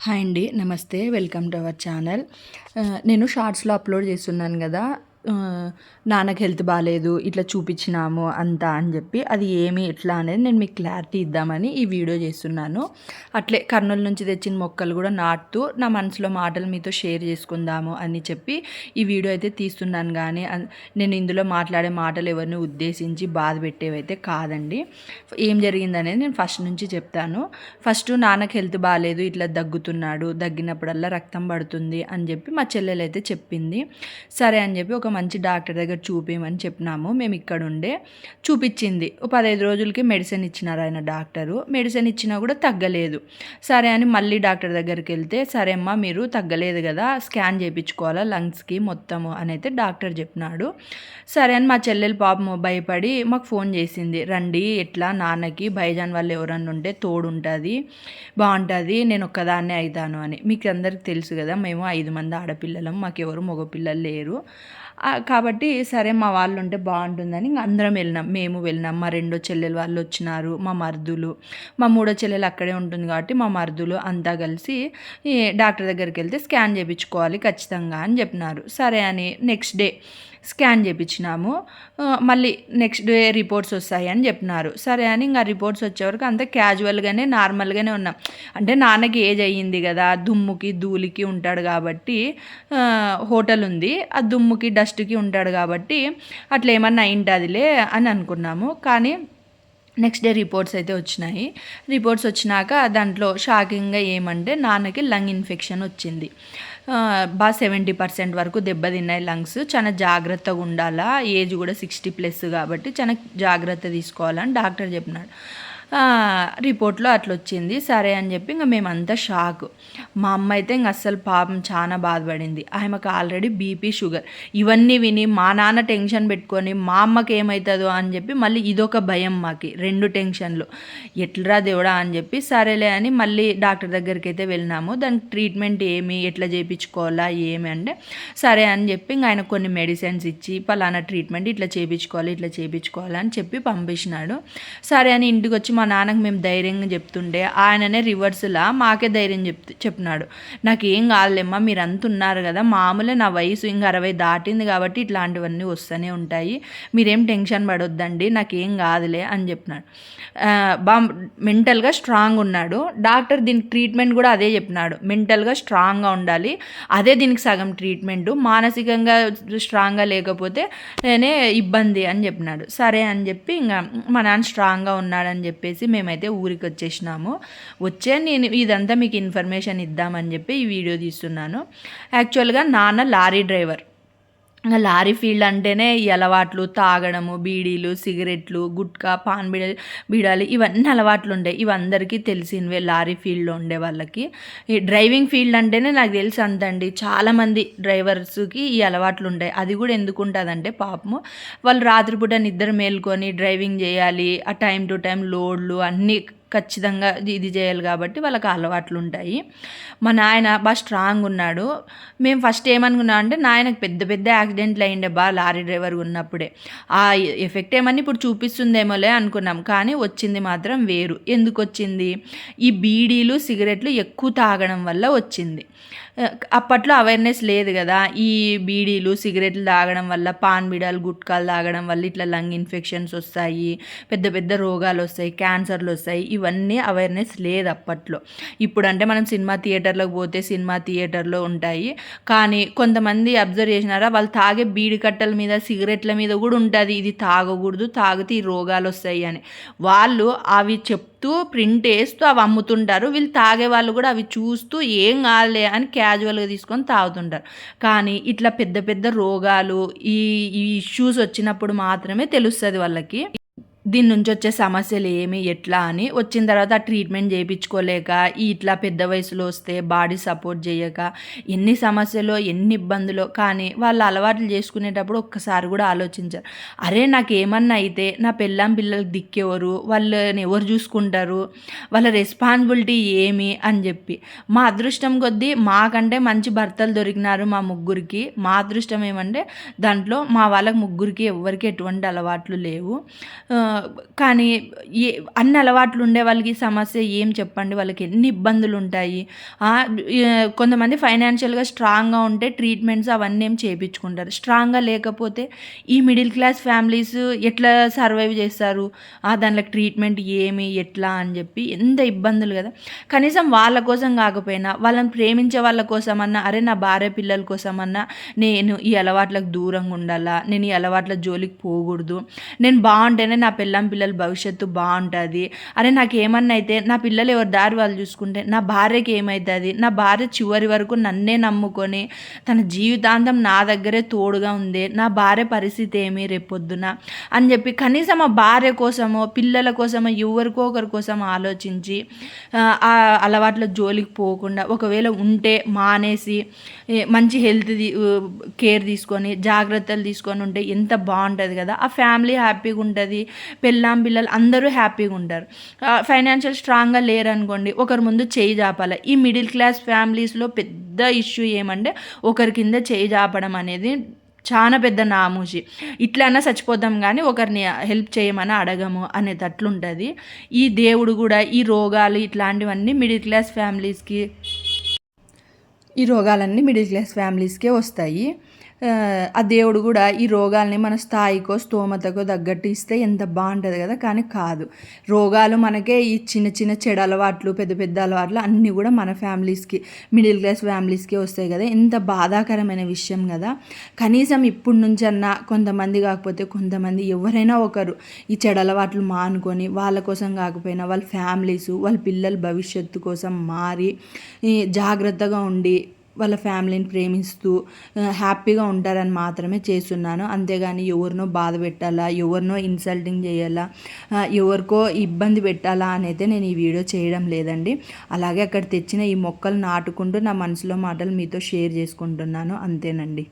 Hi అండి నమస్తే welcome to our channel. నేను షార్ట్స్లో అప్లోడ్ చేస్తున్నాను కదా నాన్నకి హెల్త్ బాగాలేదు ఇట్లా చూపించినాము అంతా అని చెప్పి అది ఏమి ఎట్లా అనేది నేను మీకు క్లారిటీ ఇద్దామని ఈ వీడియో చేస్తున్నాను. అట్లే కర్నూలు నుంచి తెచ్చిన మొక్కలు కూడా నాటుతూ నా మనసులో మాటలు మీతో షేర్ చేసుకుందాము అని చెప్పి ఈ వీడియో అయితే తీస్తున్నాను. కానీ అన్- నేను ఇందులో మాట్లాడే మాటలు ఎవరిని ఉద్దేశించి బాధ పెట్టేవైతే కాదండి. ఏం జరిగిందనేది నేను ఫస్ట్ నుంచి చెప్తాను. ఫస్ట్ నాన్నకి హెల్త్ బాగాలేదు ఇట్లా దగ్గుతున్నాడు దగ్గినప్పుడల్లా రక్తం పడుతుంది అని చెప్పి మా చెల్లెలు అయితే చెప్పింది. సరే అని చెప్పి ఒక మంచి డాక్టర్ దగ్గర చూపించమని చెప్పినాము. మేము ఇక్కడ ఉండే చూపించింది. పదహైదు రోజులకి మెడిసిన్ ఇచ్చినారు ఆయన డాక్టరు. మెడిసిన్ ఇచ్చినా కూడా తగ్గలేదు. సరే అని మళ్ళీ డాక్టర్ దగ్గరికి వెళ్తే సరే అమ్మా మీరు తగ్గలేదు కదా స్కాన్ చేయించుకోవాలా లంగ్స్కి మొత్తము అని అయితే డాక్టర్ చెప్పినాడు. సరే అని మా చెల్లెలు పాపము భయపడి మాకు ఫోన్ చేసింది. రండి ఎట్లా? నాన్నకి భయజాన్ వాళ్ళు ఎవరన్నా ఉంటే తోడు ఉంటుంది బాగుంటుంది నేను ఒక్కదాన్నే అవుతాను అని. మీకు అందరికి తెలుసు కదా మేము ఐదు మంది ఆడపిల్లలం మాకు ఎవరు మగపిల్లలు లేరు. కాబట్టి సరే మా వాళ్ళు ఉంటే బాగుంటుందని అందరం వెళ్ళినాం. మేము వెళ్ళినాం. మా రెండో చెల్లెలు వాళ్ళు వచ్చినారు మా మరుదులు. మా మూడో చెల్లెలు అక్కడే ఉంటుంది కాబట్టి మా మరుదులు అంతా కలిసి డాక్టర్ దగ్గరికి వెళ్తే స్కాన్ చేయించుకోవాలి ఖచ్చితంగా అని చెప్పినారు. సరే అని నెక్స్ట్ డే స్కాన్ చేయించినాము మళ్ళీ నెక్స్ట్ డే రిపోర్ట్స్ వస్తాయి అని చెప్పినారు. సరే అని ఇంకా రిపోర్ట్స్ వచ్చే వరకు అంతా క్యాజువల్గానే నార్మల్గానే ఉన్నాం. అంటే నాన్నకి ఏజ్ అయ్యింది కదా దుమ్ముకి ధూళికి ఉంటాడు కాబట్టి హోటల్ ఉంది. ఆ దుమ్ముకి డస్ట్కి ఉంటాడు కాబట్టి అట్లా ఏమన్నా అయింటుందిలే అని అనుకున్నాము. కానీ నెక్స్ట్ డే రిపోర్ట్స్ అయితే వచ్చినాయి. రిపోర్ట్స్ వచ్చినాక దాంట్లో షాకింగ్గా ఏమంటే నాన్నకి లంగ్ ఇన్ఫెక్షన్ వచ్చింది. బాగా సెవెంటీ పర్సెంట్ వరకు దెబ్బతిన్నాయి లంగ్స్. చాలా జాగ్రత్తగా ఉండాలా? ఏజ్ కూడా సిక్స్టీ ప్లస్ కాబట్టి చాలా జాగ్రత్త తీసుకోవాలని డాక్టర్ చెప్పినాడు. రిపోర్ట్లో అట్లా వచ్చింది సరే అని చెప్పి ఇంకా మేమంతా షాక్. మా అమ్మ అయితే ఇంక అస్సలు పాపం చాలా బాధపడింది. ఆమెకు ఆల్రెడీ బీపీ షుగర్. ఇవన్నీ విని మా నాన్న టెన్షన్ పెట్టుకొని మా అమ్మకి ఏమవుతుందో అని చెప్పి మళ్ళీ ఇదొక భయం మాకి రెండు టెన్షన్లు. ఎట్లరా దేవుడా అని చెప్పి సరేలే అని మళ్ళీ డాక్టర్ దగ్గరికి అయితే వెళ్ళినాము. దానికి ట్రీట్మెంట్ ఏమి ఎట్లా చేయించుకోవాలా ఏమి అంటే సరే అని చెప్పి ఇంకా ఆయన కొన్ని మెడిసిన్స్ ఇచ్చి పలానా ట్రీట్మెంట్ ఇట్లా చేయించుకోవాలి ఇట్లా చేయించుకోవాలి అని చెప్పి పంపించినాడు. సరే అని ఇంటికి వచ్చి మా నాన్నకు మేము ధైర్యంగా చెప్తుంటే ఆయననే రివర్స్లా మాకే ధైర్యం చెప్తు చెప్పినాడు. నాకు ఏం కాదులేమ్మా మీరు అంత ఉన్నారు కదా మామూలే నా వయసు ఇంకా అరవై దాటింది కాబట్టి ఇట్లాంటివన్నీ వస్తూనే ఉంటాయి. మీరేం టెన్షన్ పడొద్దండి నాకేం కాదులే అని చెప్పినాడు. బా మెంటల్గా స్ట్రాంగ్ ఉన్నాడు. డాక్టర్ దీనికి ట్రీట్మెంట్ కూడా అదే చెప్పినాడు. మెంటల్గా స్ట్రాంగ్గా ఉండాలి. అదే దీనికి సగం ట్రీట్మెంట్. మానసికంగా స్ట్రాంగ్గా లేకపోతే నేనే ఇబ్బంది అని చెప్పినాడు. సరే అని చెప్పి ఇంకా మా నాన్న స్ట్రాంగ్గా ఉన్నాడని చెప్పి చెప్పేసి మేమైతే ఊరికి వచ్చేసినాము. వచ్చే నేను ఇదంతా మీకు ఇన్ఫర్మేషన్ ఇద్దామని చెప్పి ఈ వీడియో తీస్తున్నాను. యాక్చువల్గా నాన్న లారీ డ్రైవర్. లారీ ఫీల్డ్ అంటేనే ఈ అలవాట్లు తాగడము బీడీలు సిగరెట్లు గుట్కా పాన్ బీడ బీడాలు ఇవన్నీ అలవాట్లు ఉండే. ఇవి అందరికీ తెలిసినవే లారీ ఫీల్డ్లో ఉండే వాళ్ళకి. ఈ డ్రైవింగ్ ఫీల్డ్ అంటేనే నాకు తెలిసి అంతండి. చాలామంది డ్రైవర్స్కి ఈ అలవాట్లు ఉంటాయి అది కూడా ఎందుకు ఉంటుందంటే పాపము వాళ్ళు రాత్రిపూట నిద్ర మేల్కొని డ్రైవింగ్ చేయాలి ఆ టైం టు టైం లోడ్లు అన్నీ ఖచ్చితంగా ఇది చేయాలి కాబట్టి వాళ్ళకి అలవాట్లు ఉంటాయి మా నాయన బాగా స్ట్రాంగ్ ఉన్నాడు. మేము ఫస్ట్ ఏమనుకున్నాం అంటే నాయనకు పెద్ద పెద్ద యాక్సిడెంట్లు అయ్యిండే బాగా లారీ డ్రైవర్ ఉన్నప్పుడే. ఆ ఎఫెక్ట్ ఏమని ఇప్పుడు చూపిస్తుందేమోలే అనుకున్నాం. కానీ వచ్చింది మాత్రం వేరు. ఎందుకు వచ్చింది ఈ బీడీలు సిగరెట్లు ఎక్కువ తాగడం వల్ల వచ్చింది. అప్పట్లో అవేర్నెస్ లేదు కదా. ఈ బీడీలు సిగరెట్లు తాగడం వల్ల పాన్ బీడాలు గుట్కాలు తాగడం వల్ల ఇట్లా లంగ్ ఇన్ఫెక్షన్స్ వస్తాయి పెద్ద పెద్ద రోగాలు వస్తాయి క్యాన్సర్లు వస్తాయి. ఇవన్నీ అవేర్నెస్ లేదు అప్పట్లో. ఇప్పుడంటే మనం సినిమా థియేటర్లోకి పోతే సినిమా థియేటర్లో ఉంటాయి. కానీ కొంతమంది అబ్జర్వ్ చేసినారా వాళ్ళు తాగే బీడి కట్టల మీద సిగరెట్ల మీద కూడా ఉంటుంది. ఇది తాగకూడదు తాగితే ఈ రోగాలు వస్తాయి అని. వాళ్ళు అవి చెప్తూ ప్రింట్ వేస్తూ అవి అమ్ముతుంటారు. వీళ్ళు తాగే వాళ్ళు కూడా అవి చూస్తూ ఏం కాదులే అని క్యాజువల్గా తీసుకొని తాగుతుంటారు. కానీ ఇట్లా పెద్ద పెద్ద రోగాలు ఈ ఈ ఇష్యూస్ వచ్చినప్పుడు మాత్రమే తెలుస్తుంది వాళ్ళకి. దీని నుంచి వచ్చే సమస్యలు ఏమి ఎట్లా అని వచ్చిన తర్వాత ఆ ట్రీట్మెంట్ చేయించుకోలేక ఇట్లా పెద్ద వయసులో వస్తే బాడీ సపోర్ట్ చేయక ఎన్ని సమస్యలు ఎన్ని ఇబ్బందులు కానీ వాళ్ళు అలవాట్లు చేసుకునేటప్పుడు ఒక్కసారి కూడా ఆలోచించారు. అరే నాకు ఏమన్నా అయితే నా పెళ్ళాం పిల్లలు దిక్కేవారు వాళ్ళని ఎవరు చూసుకుంటారు వాళ్ళ రెస్పాన్సిబిలిటీ ఏమి అని చెప్పి. మా అదృష్టం కొద్దీ మాకంటే మంచి భర్తలు దొరికినారు మా ముగ్గురికి. మా అదృష్టం ఏమంటే దాంట్లో మా వాళ్ళకి ముగ్గురికి ఎవ్వరికి ఎటువంటి అలవాట్లు లేవు. కానీ ఏ అన్ని అలవాట్లు ఉండే వాళ్ళకి సమస్య ఏం చెప్పండి? వాళ్ళకి ఎన్ని ఇబ్బందులు ఉంటాయి? కొంతమంది ఫైనాన్షియల్గా స్ట్రాంగ్గా ఉంటే ట్రీట్మెంట్స్ అవన్నీ ఏం చేయించుకుంటారు స్ట్రాంగ్గా లేకపోతే ఈ మిడిల్ క్లాస్ ఫ్యామిలీస్ ఎట్లా సర్వైవ్ చేస్తారు? ఆ, దాంట్లోకి ట్రీట్మెంట్ ఏమి? ఎట్లా? అని చెప్పి ఎంత ఇబ్బందులు కదా? కనీసం వాళ్ళ కోసం కాకపోయినా వాళ్ళని ప్రేమించే వాళ్ళ కోసమన్నా అరే నా భార్య పిల్లల కోసమన్నా నేను ఈ అలవాట్లకు దూరంగా ఉండాలా? నేను ఈ అలవాట్ల జోలికి పోకూడదు. నేను బాగుంటేనే నా పిల్ల పిల్లల భవిష్యత్తు బాగుంటుంది. అరే నాకు ఏమన్నా అయితే నా పిల్లలు ఎవరి దారి వాళ్ళు చూసుకుంటే నా భార్యకి ఏమవుతుంది నా భార్య చివరి వరకు నన్నే నమ్ముకొని తన జీవితాంతం నా దగ్గరే తోడుగా ఉంది నా భార్య పరిస్థితి ఏమి రేపొద్దున? అని చెప్పి కనీసం ఆ భార్య కోసమో పిల్లల కోసమో ఎవరికో ఒకరి కోసం ఆలోచించి ఆ, అలవాట్ల జోలికి పోకుండా ఒకవేళ ఉంటే మానేసి మంచి హెల్త్ కేర్ తీసుకొని జాగ్రత్తలు తీసుకొని ఉంటే ఎంత బాగుంటుంది కదా? ఆ ఫ్యామిలీ హ్యాపీగా ఉంటుంది. పెళ్ళాం పిల్లలు అందరూ హ్యాపీగా ఉంటారు. ఫైనాన్షియల్ స్ట్రాంగ్గా లేరనుకోండి ఒకరి ముందు చేయి జాపాలి ఈ మిడిల్ క్లాస్ ఫ్యామిలీస్లో పెద్ద ఇష్యూ ఏమంటే ఒకరి కింద చేయి జాపడం అనేది చాలా పెద్ద నామూసి ఇట్లన్నా చచ్చిపోతాం కానీ ఒకరిని హెల్ప్ చేయమని అడగము అనేటట్లుంటుంది. ఈ దేవుడు కూడా ఈ రోగాలు ఇట్లాంటివన్నీ మిడిల్ క్లాస్ ఫ్యామిలీస్కి ఈ రోగాలన్నీ మిడిల్ క్లాస్ ఫ్యామిలీస్కే వస్తాయి. ఆ, దేవుడు కూడా ఈ రోగాల్ని మన స్థాయికో స్తోమతకో తగ్గట్టు ఇస్తే ఎంత బాగుంటుంది కదా? కానీ కాదు. రోగాలు మనకే ఈ చిన్న చిన్న చెడు అలవాట్లు పెద్ద పెద్ద అలవాట్లు అన్నీ కూడా మన ఫ్యామిలీస్కి మిడిల్ క్లాస్ ఫ్యామిలీస్కి వస్తాయి కదా? ఎంత బాధాకరమైన విషయం కదా? కనీసం ఇప్పటి నుంచన్నా కొంతమంది కాకపోతే కొంతమంది ఎవరైనా ఒకరు ఈ చెడు అలవాట్లు మానుకొని వాళ్ళ కోసం కాకపోయినా వాళ్ళ ఫ్యామిలీస్ వాళ్ళ పిల్లల భవిష్యత్తు కోసం మారి జాగ్రత్తగా ఉండి వాళ్ళ ఫ్యామిలీని ప్రేమిస్తూ హ్యాపీగా ఉంటారని మాత్రమే చేస్తున్నాను. అంతేగాని ఎవరినో బాధ పెట్టాలా ఎవరినో ఇన్సల్టింగ్ చేయాలా ఎవరికో ఇబ్బంది పెట్టాలా అనైతే నేను ఈ వీడియో చేయడం లేదండి. అలాగే అక్కడ తెచ్చిన ఈ మొక్కలు నాటుకుంటూ నా మనసులో మాటలు మీతో షేర్ చేసుకుంటున్నాను. అంతేనండి.